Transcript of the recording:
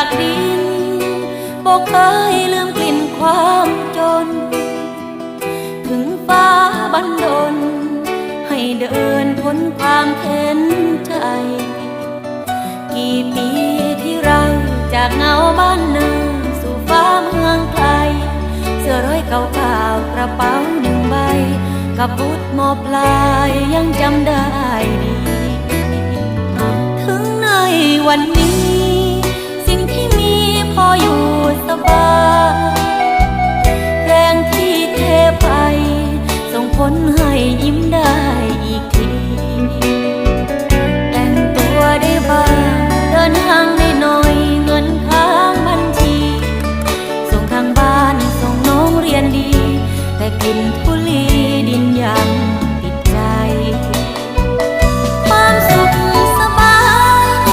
ากดินบอกเคยลืมกลิ่นความจน ถึงฟ้าบันดล ให้เดินพ้นความเข็นใจ กี่ปีที่เราจากเงาบ้านนาสู่ฟ้าเมืองไกล เสื้อร้อยเก่าๆกระเป๋าหนึ่งใบ กับบุตรมอปลายยังจำได้ดี ถึงในวันนี้ นให้ยิ้มได้อีกที แต่งตัวได้บ้างเดินห้างได้หน่อยเงินค้างบัญชี ส่งทางบ้านส่งน้องเรียนดี แต่กินทุลีดินยาง